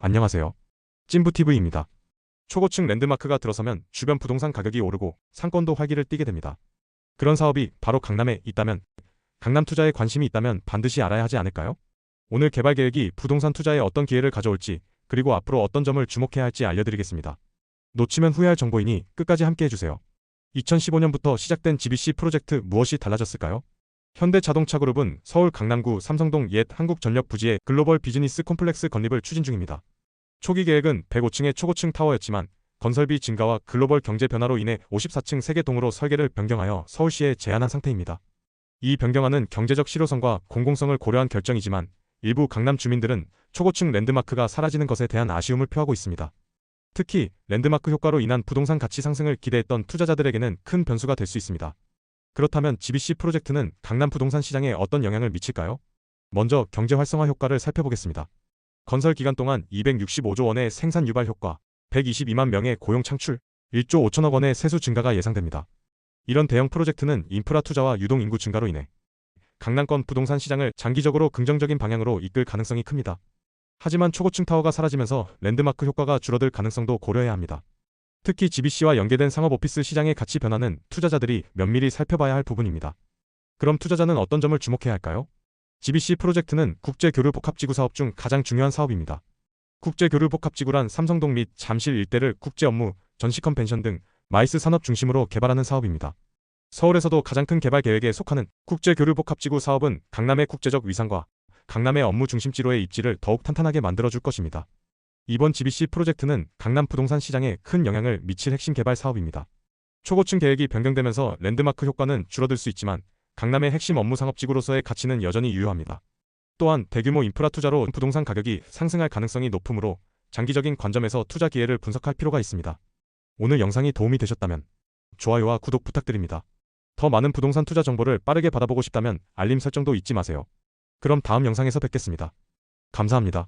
안녕하세요. 찐부TV입니다. 초고층 랜드마크가 들어서면 주변 부동산 가격이 오르고 상권도 활기를 띠게 됩니다. 그런 사업이 바로 강남에 있다면 강남 투자에 관심이 있다면 반드시 알아야 하지 않을까요? 오늘 개발 계획이 부동산 투자에 어떤 기회를 가져올지 그리고 앞으로 어떤 점을 주목해야 할지 알려드리겠습니다. 놓치면 후회할 정보이니 끝까지 함께 해주세요. 2015년부터 시작된 GBC 프로젝트 무엇이 달라졌을까요? 현대자동차그룹은 서울 강남구 삼성동 옛 한국전력 부지에 글로벌 비즈니스 콤플렉스 건립을 추진 중입니다. 초기 계획은 105층의 초고층 타워였지만 건설비 증가와 글로벌 경제 변화로 인해 54층 3개 동으로 설계를 변경하여 서울시에 제안한 상태입니다. 이 변경안은 경제적 실효성과 공공성을 고려한 결정이지만 일부 강남 주민들은 초고층 랜드마크가 사라지는 것에 대한 아쉬움을 표하고 있습니다. 특히 랜드마크 효과로 인한 부동산 가치 상승을 기대했던 투자자들에게는 큰 변수가 될 수 있습니다. 그렇다면 GBC 프로젝트는 강남 부동산 시장에 어떤 영향을 미칠까요? 먼저 경제 활성화 효과를 살펴보겠습니다. 건설 기간 동안 265조 원의 생산 유발 효과, 122만 명의 고용 창출, 1조 5천억 원의 세수 증가가 예상됩니다. 이런 대형 프로젝트는 인프라 투자와 유동 인구 증가로 인해 강남권 부동산 시장을 장기적으로 긍정적인 방향으로 이끌 가능성이 큽니다. 하지만 초고층 타워가 사라지면서 랜드마크 효과가 줄어들 가능성도 고려해야 합니다. 특히 GBC와 연계된 상업 오피스 시장의 가치 변화는 투자자들이 면밀히 살펴봐야 할 부분입니다. 그럼 투자자는 어떤 점을 주목해야 할까요? GBC 프로젝트는 국제교류 복합지구 사업 중 가장 중요한 사업입니다. 국제교류 복합지구란 삼성동 및 잠실 일대를 국제 업무, 전시 컨벤션 등 마이스 산업 중심으로 개발하는 사업입니다. 서울에서도 가장 큰 개발 계획에 속하는 국제교류 복합지구 사업은 강남의 국제적 위상과 강남의 업무 중심지로의 입지를 더욱 탄탄하게 만들어줄 것입니다. 이번 GBC 프로젝트는 강남 부동산 시장에 큰 영향을 미칠 핵심 개발 사업입니다. 초고층 계획이 변경되면서 랜드마크 효과는 줄어들 수 있지만 강남의 핵심 업무 상업지구로서의 가치는 여전히 유효합니다. 또한 대규모 인프라 투자로 부동산 가격이 상승할 가능성이 높으므로 장기적인 관점에서 투자 기회를 분석할 필요가 있습니다. 오늘 영상이 도움이 되셨다면 좋아요와 구독 부탁드립니다. 더 많은 부동산 투자 정보를 빠르게 받아보고 싶다면 알림 설정도 잊지 마세요. 그럼 다음 영상에서 뵙겠습니다. 감사합니다.